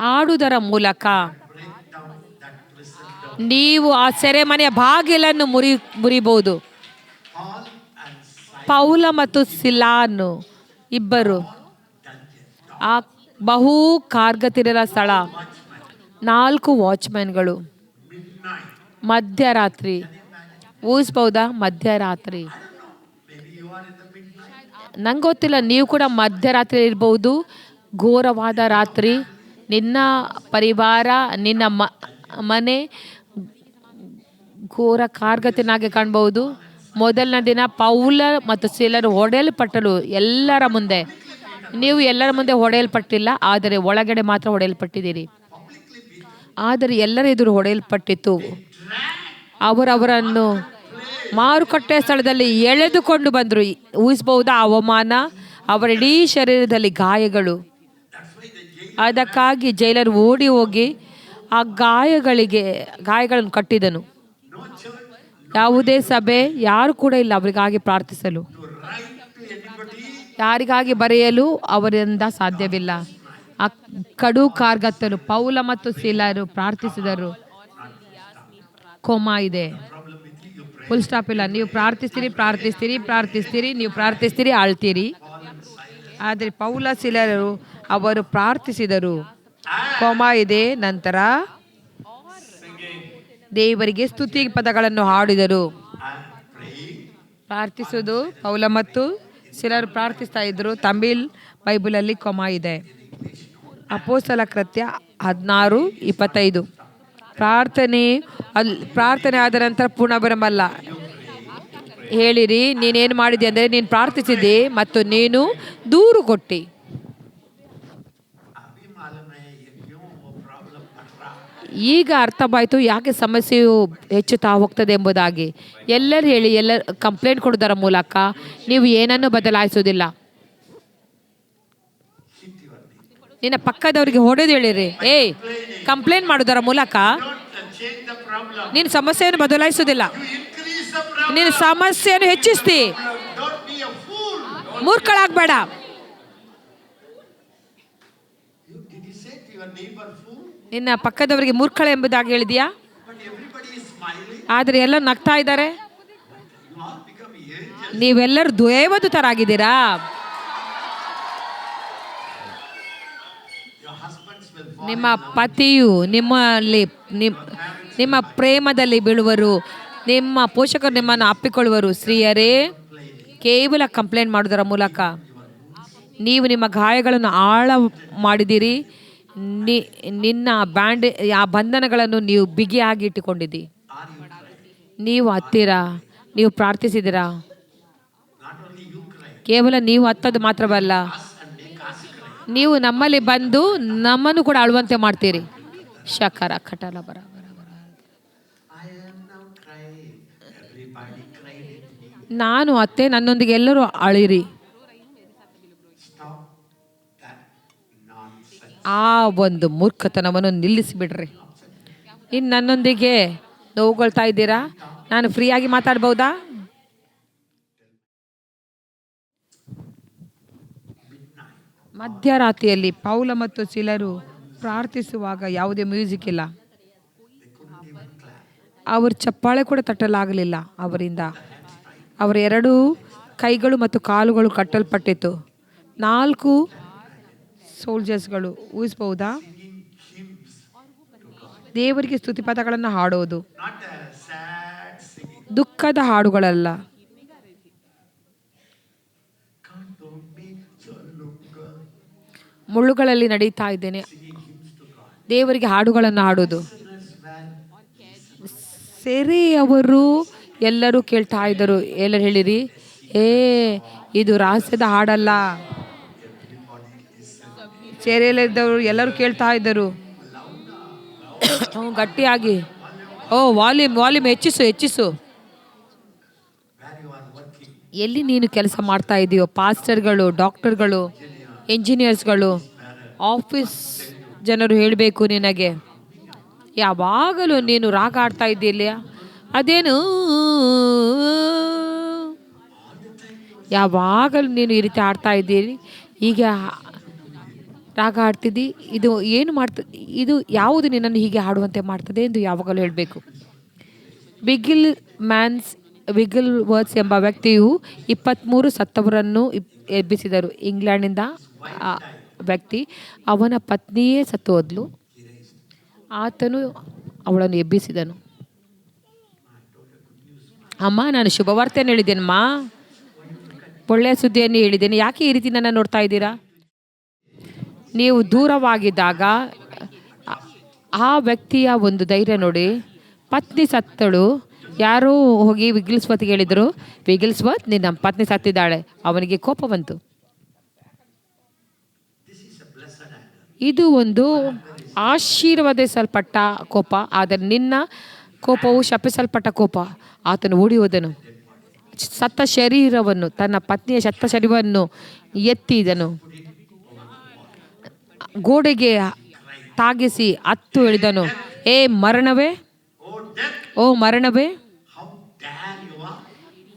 ಹಾಡುವುದರ ಮೂಲಕ. ನೀವು ಆ ಸೆರೆಮನೆಯ ಬಾಗಿಲನ್ನು ಮುರಿ ಮುರಿಬಹುದು ಪೌಲ ಮತ್ತು ಸಿಲಾನು ಇಬ್ಬರು. ಆ ಬಹು ಕಾರ್ಗತಿರರ ಸ್ಥಳ. ನಾಲ್ಕು ವಾಚ್ಮ್ಯಾನ್ಗಳು. ಮಧ್ಯರಾತ್ರಿ. ಊಹಿಸ್ಬಹುದಾ? ಮಧ್ಯರಾತ್ರಿ. ನಂಗೆ ಗೊತ್ತಿಲ್ಲ ನೀವು ಕೂಡ ಮಧ್ಯರಾತ್ರಿ ಇರ್ಬೋದು ಘೋರವಾದ ರಾತ್ರಿ. ನಿನ್ನ ಪರಿವಾರ, ನಿನ್ನ ಮ, ಮನೆ ಘೋರ ಕಾರ್ಗತಿನಾಗೆ ಕಾಣ್ಬೋದು. ಮೊದಲನೇ ದಿನ ಪೌಲ ಮತ್ತು ಸೀಲರು ಹೊಡೆಯಲ್ಪಟ್ಟಲು ಎಲ್ಲರ ಮುಂದೆ. ನೀವು ಎಲ್ಲರ ಮುಂದೆ ಹೊಡೆಯಲ್ಪಟ್ಟಿಲ್ಲ, ಆದರೆ ಒಳಗಡೆ ಮಾತ್ರ ಹೊಡೆಯಲ್ಪಟ್ಟಿದ್ದೀರಿ. ಆದರೆ ಎಲ್ಲರ ಎದುರು ಹೊಡೆಯಲ್ಪಟ್ಟಿತ್ತು. ಅವರವರನ್ನು ಮಾರುಕಟ್ಟೆ ಸ್ಥಳದಲ್ಲಿ ಎಳೆದುಕೊಂಡು ಬಂದರು. ಊಹಿಸಬಹುದಾ ಅವಮಾನ? ಅವರ ಇಡೀ ಶರೀರದಲ್ಲಿ ಗಾಯಗಳು. ಅದಕ್ಕಾಗಿ ಜೈಲರ್ ಓಡಿ ಹೋಗಿ ಆ ಗಾಯಗಳಿಗೆ, ಗಾಯಗಳನ್ನು ಕಟ್ಟಿದನು. ಯಾವುದೇ ಸಭೆ ಯಾರು ಕೂಡ ಇಲ್ಲ ಅವರಿಗಾಗಿ ಪ್ರಾರ್ಥಿಸಲು. ಯಾರಿಗಾಗಿ ಬರೆಯಲು ಅವರಿಂದ ಸಾಧ್ಯವಿಲ್ಲ. ಆ ಕಡು ಕಾರ್ಗತ್ತಲು ಪೌಲ ಮತ್ತು ಸಿಲರು ಪ್ರಾರ್ಥಿಸಿದರು. ಕೋಮ ಇದೆ. ಫುಲ್ ಸ್ಟಾಪ್ ಇಲ್ಲ. ನೀವು ಪ್ರಾರ್ಥಿಸ್ತೀರಿ ಪ್ರಾರ್ಥಿಸ್ತೀರಿ ಪ್ರಾರ್ಥಿಸ್ತೀರಿ, ನೀವು ಪ್ರಾರ್ಥಿಸ್ತೀರಿ, ಆಳ್ತೀರಿ. ಆದರೆ ಪೌಲ, ಸಿಲರು ಅವರು ಪ್ರಾರ್ಥಿಸಿದರು. ಕೋಮ ಇದೆ, ನಂತರ ದೇವರಿಗೆ ಸ್ತುತಿ ಪದಗಳನ್ನು ಹಾಡಿದರು. ಪ್ರಾರ್ಥಿಸುವುದು ಪೌಲ ಮತ್ತು ಸಿಲರು ಪ್ರಾರ್ಥಿಸ್ತಾ ಇದ್ದರು. ತಮಿಳ್ ಬೈಬಲಲ್ಲಿ ಕೊಮ ಇದೆ. ಅಪೋಸಲ ಕೃತ್ಯ ಹದಿನಾರು, ಇಪ್ಪತ್ತೈದು. ಪ್ರಾರ್ಥನೆ ಅಲ್ಲಿ ಪ್ರಾರ್ಥನೆ ಆದ ನಂತರ ಪೂರ್ಣ ಬರಮಲ್ಲ ಹೇಳಿರಿ, ನೀನೇನು ಮಾಡಿದೆ ಅಂದರೆ ನೀನು ಪ್ರಾರ್ಥಿಸಿದೆ ಮತ್ತು ನೀನು ದೂರು ಕೊಟ್ಟಿ. ಈಗ ಅರ್ಥವಾಯಿತು ಯಾಕೆ ಸಮಸ್ಯೆಯು ಹೆಚ್ಚುತ್ತಾ ಹೋಗ್ತದೆ ಎಂಬುದಾಗಿ ಎಲ್ಲರೂ ಹೇಳಿ ಎಲ್ಲ ಕಂಪ್ಲೇಂಟ್ ಕೊಡೋದರ ಮೂಲಕ ನೀವು ಏನನ್ನು ಬದಲಾಯಿಸೋದಿಲ್ಲ ನಿನ್ನ ಪಕ್ಕದವರಿಗೆ ಹೊಡೆದು ಹೇಳಿರಿ ಏಯ್ ಕಂಪ್ಲೇಂಟ್ ಮಾಡೋದರ ಮೂಲಕ. ನೀನು ಸಮಸ್ಯೆಯನ್ನು ಬದಲಾಯಿಸೋದಿಲ್ಲ. ನೀನು ಸಮಸ್ಯೆಯನ್ನು ಹೆಚ್ಚಿಸ್ತಿ. ಮೂರ್ಖಳಾಗಬೇಡ ನಿನ್ನ ಪಕ್ಕದವರಿಗೆ ಮೂರ್ಖಳೆ ಎಂಬುದಾಗಿ ಹೇಳಿದೆಯಾ. ಆದರೆ ಎಲ್ಲ ನಗ್ತಾ ಇದ್ದಾರೆ. ನೀವೆಲ್ಲರೂ ದ್ವೇವದೂತರಾಗಿದ್ದೀರಾ. ನಿಮ್ಮ ಪತಿಯು ನಿಮ್ಮಲ್ಲಿ, ನಿಮ್- ನಿಮ್ಮ ಪ್ರೇಮದಲ್ಲಿ ಬೀಳುವರು ನಿಮ್ಮ ಪೋಷಕರು ನಿಮ್ಮನ್ನು ಅಪ್ಪಿಕೊಳ್ಳುವರು ಸ್ತ್ರೀಯರೇ, ಕೇವಲ ಕಂಪ್ಲೇಂಟ್ ಮಾಡೋದರ ಮೂಲಕ ನೀವು ನಿಮ್ಮ ಗಾಯಗಳನ್ನು ಆಳ ಮಾಡಿದಿರಿ ನಿ, ನಿನ್ನ ಬ್ಯಾಂಡ್, ಆ ಬಂಧನಗಳನ್ನು ನೀವು ಬಿಗಿಯಾಗಿ ಇಟ್ಟುಕೊಂಡಿದ್ದಿ ನೀವು ಹತ್ತೀರಾ, ನೀವು ಪ್ರಾರ್ಥಿಸಿದಿರಾ. ಕೇವಲ ನೀವು ಹತ್ತದು ಮಾತ್ರವಲ್ಲ ನೀವು ನಮ್ಮಲ್ಲಿ ಬಂದು ನಮ್ಮನ್ನು ಕೂಡ ಅಳುವಂತೆ ಮಾಡ್ತೀರಿ ಶಕರ ಕಟಲ ಬರ. ನಾನು ಅತ್ತೆ ನನ್ನೊಂದಿಗೆ ಎಲ್ಲರೂ ಅಳಿರಿ ಆ ಒಂದು ಮೂರ್ಖತನವನ್ನು ನಿಲ್ಲಿಸಿಬಿಡ್ರಿ. ಇನ್ನು ನನ್ನೊಂದಿಗೆ ನೋವುಗೊಳ್ತಾ ಇದ್ದೀರಾ? ನಾನು ಫ್ರೀಯಾಗಿ ಮಾತಾಡ್ಬೋದಾ? ಮಧ್ಯರಾತ್ರಿಯಲ್ಲಿ ಪೌಲ ಮತ್ತು ಸಿಲರು ಪ್ರಾರ್ಥಿಸುವಾಗ ಯಾವುದೇ ಮ್ಯೂಸಿಕ್ ಇಲ್ಲ. ಅವರು ಚಪ್ಪಾಳೆ ಕೂಡ ತಟ್ಟಲಾಗಲಿಲ್ಲ. ಅವರಿಂದ ಅವರ ಎರಡು ಕೈಗಳು ಮತ್ತು ಕಾಲುಗಳು ಕಟ್ಟಲ್ಪಟ್ಟಿತ್ತು. ನಾಲ್ಕು ಸೋಲ್ಜರ್ಸ್ಗಳು ಊಹಿಸ್ಬಹುದಾ? ದೇವರಿಗೆ ಸ್ತುತಿಪದಗಳನ್ನು ಹಾಡೋದು. ದುಃಖದ ಹಾಡುಗಳಲ್ಲ. ಮುಳ್ಳುಗಳಲ್ಲಿ ನಡೀತಾ ಇದ್ದೇನೆ. ದೇವರಿಗೆ ಹಾಡುಗಳನ್ನು ಹಾಡೋದು. ಸೆರೆಯವರು ಎಲ್ಲರೂ ಕೇಳ್ತಾ ಇದ್ದರು. ಎಲ್ಲರೂ ಹೇಳಿರಿ, ಏ, ಇದು ರಹಸ್ಯದ ಹಾಡಲ್ಲ. ಸೆರೆಯಲ್ಲಿದ್ದವರು ಎಲ್ಲರೂ ಕೇಳ್ತಾ ಇದ್ದರು. ಗಟ್ಟಿಯಾಗಿ. ಓ, ವಾಲ್ಯೂಮ್ ವಾಲ್ಯೂಮ್ ಹೆಚ್ಚಿಸು ಹೆಚ್ಚಿಸು. ಎಲ್ಲಿ ನೀನು ಕೆಲಸ ಮಾಡ್ತಾ ಇದೆಯೋ? ಪಾಸ್ಟರ್ಗಳು, ಡಾಕ್ಟರ್ಗಳು ಇಂಜಿನಿಯರ್ಸ್ಗಳು ಆಫೀಸ್ ಜನರು ಹೇಳಬೇಕು ನಿನಗೆ. ಯಾವಾಗಲೂ ನೀನು ರಾಗ ಆಡ್ತಾ ಇದ್ದೀಲ್ಲ ಅದೇನು? ಯಾವಾಗಲೂ ನೀನು ಈ ರೀತಿ ಆಡ್ತಾ ಇದ್ದೀರಿ? ಈಗ ರಾಗ ಹಾಡ್ತಿದ್ದಿ? ಇದು ಏನು ಮಾಡ್ತ, ಇದು ಯಾವುದು ನಿನ್ನನ್ನು ಹೀಗೆ ಹಾಡುವಂತೆ ಮಾಡ್ತದೆ ಎಂದು ಯಾವಾಗಲೂ ಹೇಳಬೇಕು. ವಿಗಿಲ್ ಮ್ಯಾನ್ಸ್, ವಿಗಿಲ್ ವರ್ಡ್ಸ್ ಎಂಬ ವ್ಯಕ್ತಿಯು ಇಪ್ಪತ್ತ್ಮೂರು ಸತ್ತವರನ್ನು ಎಬ್ಬಿಸಿದರು. ಇಂಗ್ಲೆಂಡಿಂದ ವ್ಯಕ್ತಿ ಅವನ ಪತ್ನಿಯೇ ಸತ್ತು ಹೋದ್ಲು. ಆತನು ಅವಳನ್ನು ಎಬ್ಬಿಸಿದನು. ಅಮ್ಮ, ನಾನು ಶುಭವಾರ್ತೆಯನ್ನು ಹೇಳಿದ್ದೇನಮ್ಮ. ಒಳ್ಳೆಯ ಸುದ್ದಿಯನ್ನು ಹೇಳಿದ್ದೇನೆ. ಯಾಕೆ ಈ ರೀತಿ ನನ್ನ ನೋಡ್ತಾ ಇದ್ದೀರಾ? ನೀವು ದೂರವಾಗಿದ್ದಾಗ, ಆ- ವ್ಯಕ್ತಿಯ ಒಂದು ಧೈರ್ಯ ನೋಡಿ. ಪತ್ನಿ ಸತ್ತಳು. ಯಾರೋ ಹೋಗಿ ವಿಗಿಲ್ಸ್ವತ್ ಹೇಳಿದರು? ವಿಗಿಲ್ಸ್ವತ್ ನಿನ್ನ ಪತ್ನಿ ಸತ್ತಿದ್ದಾಳೆ. ಅವನಿಗೆ ಕೋಪ ಬಂತು. ಇದು ಒಂದು ಆಶೀರ್ವದಿಸಲ್ಪಟ್ಟ ಕೋಪ, ಆದರೆ ನಿನ್ನ ಕೋಪವು ಶಪಿಸಲ್ಪಟ್ಟ ಕೋಪ. ಆತನು ಓಡಿ ಹೋದನು. ಸತ್ತ ಶರೀರವನ್ನು, ತನ್ನ ಪತ್ನಿಯ ಸತ್ತ ಶರೀರವನ್ನು ಎತ್ತಿದನು. ಗೋಡೆಗೆ ತಾಗಿಸಿ ಅತ್ತು ಹೇಳಿದನು ಏ ಮರಣವೇ? ಓ ಮರಣವೇ?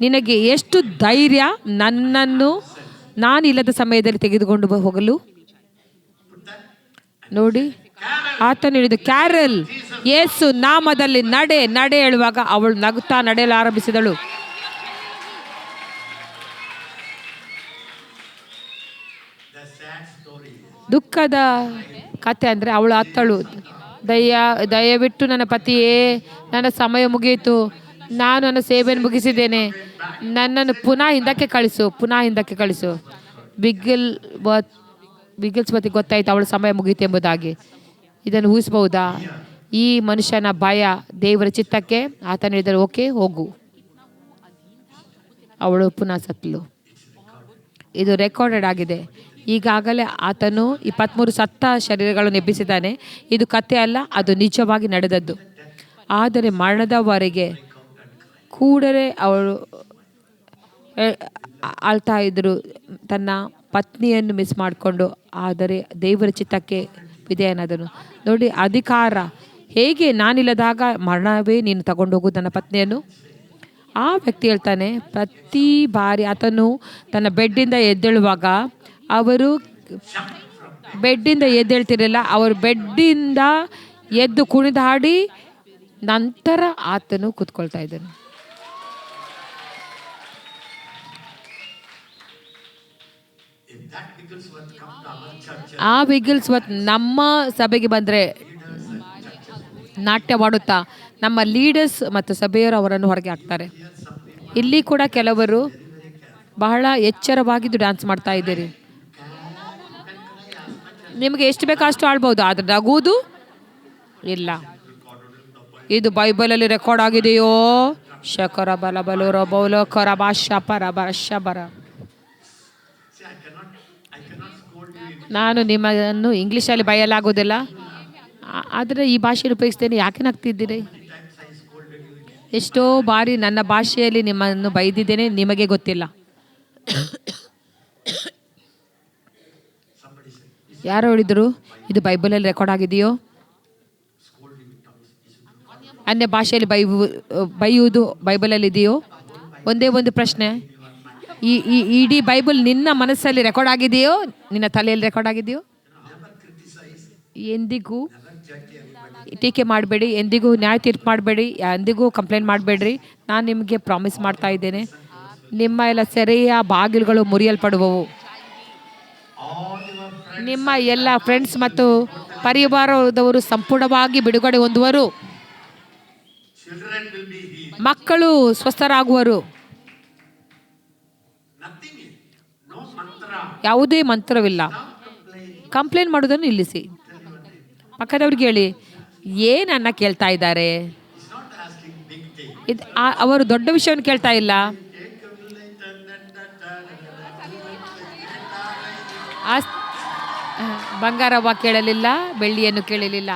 ನಿನಗೆ ಎಷ್ಟು ಧೈರ್ಯ ನನ್ನನ್ನು ನಾನಿಲ್ಲದ ಸಮಯದಲ್ಲಿ ತೆಗೆದುಕೊಂಡು ಹೋಗಲು? ನೋಡಿ, ಆತನು ಹೇಳಿದ ಕ್ಯಾರಲ್ ಯೇಸು ನಾಮದಲ್ಲಿ ನಡೆ ನಡೆ ಹೇಳುವಾಗ ಅವಳು ನಗುತ್ತಾ ನಡೆಯಲು ದುಃಖದ ಕತೆ ಅಂದರೆ ಅವಳು ಅತ್ತಳು. ದಯ, ದಯವಿಟ್ಟು ನನ್ನ ಪತಿಯೇ, ನನ್ನ ಸಮಯ ಮುಗಿಯಿತು. ನಾನು ನನ್ನ ಸೇವೆಯನ್ನು ಮುಗಿಸಿದ್ದೇನೆ. ನನ್ನನ್ನು ಪುನಃ ಹಿಂದಕ್ಕೆ ಕಳಿಸು, ಪುನಃ ಹಿಂದಕ್ಕೆ ಕಳಿಸು. ಬಿಗ್ಗಿಲ್ ಬತ್ ಬಿಗಿಲ್ಸ್ ಬತ್ತಿ ಗೊತ್ತಾಯಿತು ಅವಳ ಸಮಯ ಮುಗೀತು ಎಂಬುದಾಗಿ. ಇದನ್ನು ಊಹಿಸಬಹುದಾ? ಈ ಮನುಷ್ಯನ ಭಯ ದೇವರ ಚಿತ್ತಕ್ಕೆ, ಆತನ ಹೇಳಿದರೆ ಓಕೆ, ಹೋಗು. ಅವಳು ಪುನಃ ಸತ್ತಲು ಇದು ರೆಕಾರ್ಡೆಡ್ ಆಗಿದೆ. ಈಗಾಗಲೇ ಆತನು ಇಪ್ಪತ್ತ್ಮೂರು ಸತ್ತ ಶರೀರಗಳನ್ನು ಎಬ್ಬಿಸಿದ್ದಾನೆ. ಇದು ಕತೆ ಅಲ್ಲ, ಅದು ನಿಜವಾಗಿ ನಡೆದದ್ದು. ಆದರೆ ಮರಣದವರೆಗೆ ಕೂಡಲೇ ಅವರು ಅಳ್ತಾ ಇದ್ದರು. ತನ್ನ ಪತ್ನಿಯನ್ನು ಮಿಸ್ ಮಾಡಿಕೊಂಡು, ಆದರೆ ದೇವರ ಚಿತ್ತಕ್ಕೆ ವಿಧೇಯನಾದನು. ನೋಡಿ, ಅಧಿಕಾರ. ಹೇಗೆ ನಾನಿಲ್ಲದಾಗ ಮರಣವೇ ನೀನು ತಗೊಂಡೋಗು ನನ್ನ ಪತ್ನಿಯನ್ನು? ಆ ವ್ಯಕ್ತಿ ಹೇಳ್ತಾನೆ, ಪ್ರತಿ ಬಾರಿ ಆತನು ತನ್ನ ಬೆಡ್ಡಿಂದ ಎದ್ದೇಳುವಾಗ ಅವರು ಬೆಡ್ಡಿಂದ ಎದ್ದೇಳ್ತಿರಲಿಲ್ಲ, ಅವರು ಬೆಡ್ಡಿಂದ ಎದ್ದು ಕುಣಿದಾಡಿ ನಂತರ ಆತನು ಕೂತ್ಕೊಳ್ತಾ ಇದ್ದನು. ಆ ವಿಗಲ್ಸ್ ಇವತ್ತು ನಮ್ಮ ಸಭೆಗೆ ಬಂದರೆ ನಾಟ್ಯವಾಡುತ್ತಾ ನಮ್ಮ ಲೀಡರ್ಸ್ ಮತ್ತು ಸಭೆಯರು ಅವರನ್ನು ಹೊರಗೆ ಹಾಕ್ತಾರೆ. ಇಲ್ಲಿ ಕೂಡ ಕೆಲವರು ಬಹಳ ಎಚ್ಚರವಾಗಿದ್ದು ಡ್ಯಾನ್ಸ್ ಮಾಡ್ತಾ ಇದ್ದೀರಿ. ನಿಮಗೆ ಎಷ್ಟು ಬೇಕೋ ಅಷ್ಟು ಆಡ್ಬೋದು, ಆದರೆ ನಗುವುದು ಇಲ್ಲ. ಇದು ಬೈಬಲಲ್ಲಿ ರೆಕಾರ್ಡ್ ಆಗಿದೆಯೋ? ಶಕರ ಬಲ ಬಲೋರ ಬೌಲ ಕರ ಭಾಷ ಪರ ಬರ you in ನಾನು ನಿಮ್ಮನ್ನು ಇಂಗ್ಲೀಷಲ್ಲಿ ಬಯಲಾಗೋದಿಲ್ಲ ಆದರೆ ಈ ಭಾಷೆ ಉಪಯೋಗಿಸ್ತೇನೆ. ಯಾಕೆ ನಗ್ತಿದ್ದೀರಿ? ಎಷ್ಟೋ ಬಾರಿ ನನ್ನ ಭಾಷೆಯಲ್ಲಿ ನಿಮ್ಮನ್ನು ಬೈದಿದ್ದೇನೆ, ನಿಮಗೆ ಗೊತ್ತಿಲ್ಲ. ಯಾರು ಹೇಳಿದರು, ಇದು ಬೈಬಲಲ್ಲಿ ರೆಕಾರ್ಡ್ ಆಗಿದೆಯೋ? ಅನ್ಯ ಭಾಷೆಯಲ್ಲಿ ಬೈ ಬೈಯುವುದು ಬೈಬಲಲ್ಲಿ ಇದೆಯೋ? ಒಂದೇ ಒಂದು ಪ್ರಶ್ನೆ. ಈ ಈ, ಇಡೀ ಬೈಬಲ್ ನಿನ್ನ ಮನಸ್ಸಲ್ಲಿ ರೆಕಾರ್ಡ್ ಆಗಿದೆಯೋ? ನಿನ್ನ ತಲೆಯಲ್ಲಿ ರೆಕಾರ್ಡ್ ಆಗಿದೆಯೋ? ಎಂದಿಗೂ? ಟೀಕೆ ಮಾಡಬೇಡಿ, ಎಂದಿಗೂ ನ್ಯಾಯ ತೀರ್ಪು ಮಾಡಬೇಡಿ, ಎಂದಿಗೂ ಕಂಪ್ಲೇಂಟ್ ಮಾಡಬೇಡ್ರಿ. ನಾನು ನಿಮಗೆ ಪ್ರಾಮಿಸ್ ಮಾಡ್ತಾ ಇದ್ದೇನೆ. ನಿಮ್ಮ ಎಲ್ಲ ಸೆರೆಯ ಬಾಗಿಲುಗಳು ಮುರಿಯಲ್ಪಡುವವು. ನಿಮ್ಮ ಎಲ್ಲ ಫ್ರೆಂಡ್ಸ್ ಮತ್ತು ಪರಿವಾರದವರು ಸಂಪೂರ್ಣವಾಗಿ ಬಿಡುಗಡೆ ಹೊಂದುವರು. ಮಕ್ಕಳು ಸ್ವಸ್ಥರಾಗುವರು. ಯಾವುದೇ ಮಂತ್ರವಿಲ್ಲ. ಕಂಪ್ಲೇಂಟ್ ಮಾಡೋದನ್ನು ನಿಲ್ಲಿಸಿ. ಪಕ್ಕದವ್ರಿಗೆ ಹೇಳಿ ಏನನ್ನ ಕೇಳ್ತಾ ಇದ್ದಾರೆ. ಇದು ಅವರು ದೊಡ್ಡ ವಿಷಯವನ್ನು ಕೇಳ್ತಾ ಇಲ್ಲ. ಬಂಗಾರವ್ವ ಬಂಗಾರವ ಕೇಳಲಿಲ್ಲ, ಬೆಳ್ಳಿಯನ್ನು ಕೇಳಲಿಲ್ಲ?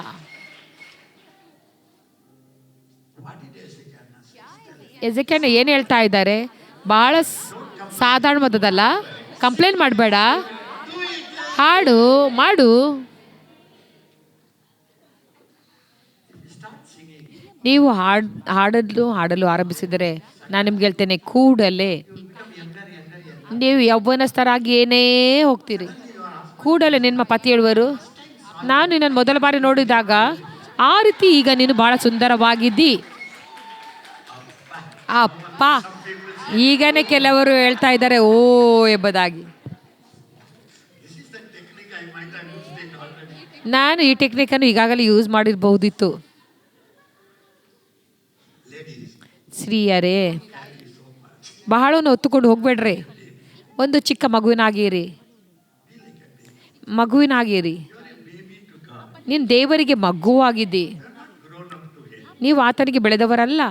ಎಜೆಕೆಂಡ್ ಏನು ಹೇಳ್ತಾ ಇದ್ದಾರೆ? ಸ್- ಸಾಧಾರಣವಾದದಲ್ಲ ಕಂಪ್ಲೇಂಟ್ ಮಾಡಬೇಡ. ಹಾಡು, ಮಾಡು. ನೀವು ಹಾಡ್, ಹಾಡಲು ಹಾಡಲು ಆರಂಭಿಸಿದರೆ ನಾನು ನಿಮ್ಗೆ ಹೇಳ್ತೇನೆ, ಕೂಡಲೇ. ನೀವು ಯೌವನಸ್ಥರಾಗಿ ಏನೇ ಹೋಗ್ತೀರಿ, ಕೂಡಲೇ ನಿಮ್ಮ ಪತಿ ಹೇಳುವರು, ನಾನು ನಿನ್ನನ್ನು ಮೊದಲ ಬಾರಿ ನೋಡಿದಾಗ ಆ ರೀತಿ ಈಗ ನೀನು ಬಹಳ ಸುಂದರವಾಗಿದ್ದಿ. ಅಪ್ಪ, ಈಗನೇ ಕೆಲವರು ಹೇಳ್ತಾ ಇದ್ದಾರೆ, ಓ, ಎಂಬುದಾಗಿ. ನಾನು ಈ ಟೆಕ್ನಿಕನ್ನು ಈಗಾಗಲೇ ಯೂಸ್ ಮಾಡಿರಬಹುದಿತ್ತು. ಸ್ತ್ರೀಯರೇ, ಬಹಳವನ್ನು ಹೊತ್ತುಕೊಂಡು ಹೋಗ್ಬೇಡ್ರಿ. ಒಂದು ಚಿಕ್ಕ ಮಗುವಿನಾಗಿರಿ. ಮಗುವಿನಾಗಿರಿ. ನೀನು ದೇವರಿಗೆ ಮಗುವಾಗಿದ್ದಿ. ನೀವು ಆತನಿಗೆ ಬೆಳೆದವರಲ್ಲ.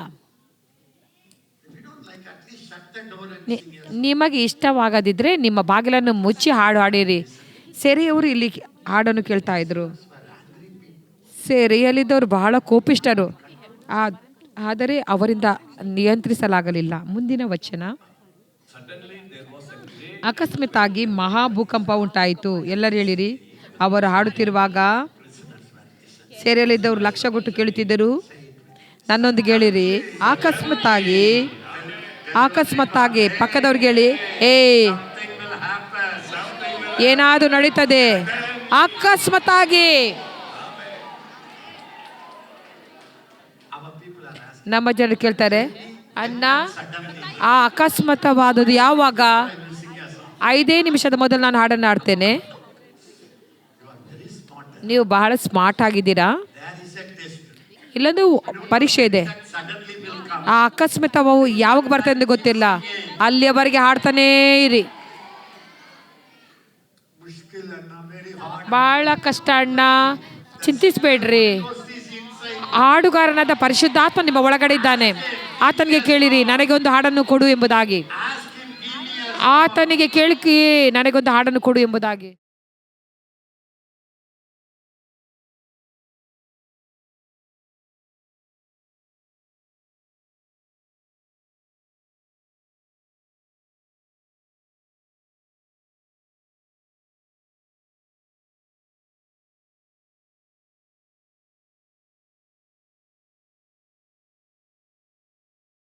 ನಿಮಗೆ ಇಷ್ಟವಾಗದಿದ್ರೆ ನಿಮ್ಮ ಬಾಗಿಲನ್ನು ಮುಚ್ಚಿ ಹಾಡು ಹಾಡಿರಿ. ಸೆರೆಯವರು ಇಲ್ಲಿ ಹಾಡನ್ನು ಕೇಳ್ತಾ ಇದ್ರು. ಸೆರೆಯಲ್ಲಿದ್ದವರು ಬಹಳ ಕೋಪಿಷ್ಟರು ಆ- ಆದರೆ ಅವರಿಂದ ನಿಯಂತ್ರಿಸಲಾಗಲಿಲ್ಲ. ಮುಂದಿನ ವಚನ. ಅಕಸ್ಮಾತ್ತಾಗಿ ಮಹಾಭೂಕಂಪ ಉಂಟಾಯಿತು. ಎಲ್ಲರೂ ಹೇಳಿರಿ, ಅವರು ಹಾಡುತ್ತಿರುವಾಗ ಸೇರೆಯಲ್ಲಿದ್ದವರು ಲಕ್ಷ ಕೊಟ್ಟು ಕೇಳುತ್ತಿದ್ದರು. ನನ್ನೊಂದಿಗೆ ಹೇಳಿರಿ, ಅಕಸ್ಮಾತ್ತಾಗಿ ಅಕಸ್ಮಾತ್ತಾಗಿ ಪಕ್ಕದವ್ರಿಗೆ ಹೇಳಿ ಏ ಏನಾದರೂ ನಡೀತದೆ, ಅಕಸ್ಮಾತ್ತಾಗಿ. ನಮ್ಮ ಜನರು ಕೇಳ್ತಾರೆ ಅನ್ನ ಆ ಅಕಸ್ಮಾತವಾದದ್ದು ಯಾವಾಗ? ಐದೇ ನಿಮಿಷದ ಮೊದಲು ನಾನು ಹಾಡನ್ನು ಆಡ್ತೇನೆ ನೀವು ಬಹಳ ಸ್ಮಾರ್ಟ್ ಆಗಿದ್ದೀರಾ? ಇಲ್ಲಂದ್ರೆ ಪರೀಕ್ಷೆ ಇದೆ. ಆ ಅಕಸ್ಮಾತವು ಯಾವಾಗ ಬರ್ತದೆ ಅಂತ ಗೊತ್ತಿಲ್ಲ. ಅಲ್ಲಿಯವರೆಗೆ ಹಾಡ್ತಾನೇ ಇರಿ. ಬಹಳ ಕಷ್ಟ ಅಣ್ಣ. ಚಿಂತಿಸ್ಬೇಡ್ರಿ. ಹಾಡುಗಾರನಾದ ಪರಿಶುದ್ಧಾತ್ಮ ನಿಮ್ಮ ಒಳಗಡೆ ಇದ್ದಾನೆ. ಆತನಿಗೆ ಕೇಳಿರಿ ನನಗೆ ಒಂದು ಹಾಡನ್ನು ಕೊಡು ಎಂಬುದಾಗಿ. ಆತನಿಗೆ ಕೇಳಿಕಿ ನನಗೊಂದು ಹಾಡನ್ನು ಕೊಡು ಎಂಬುದಾಗಿ.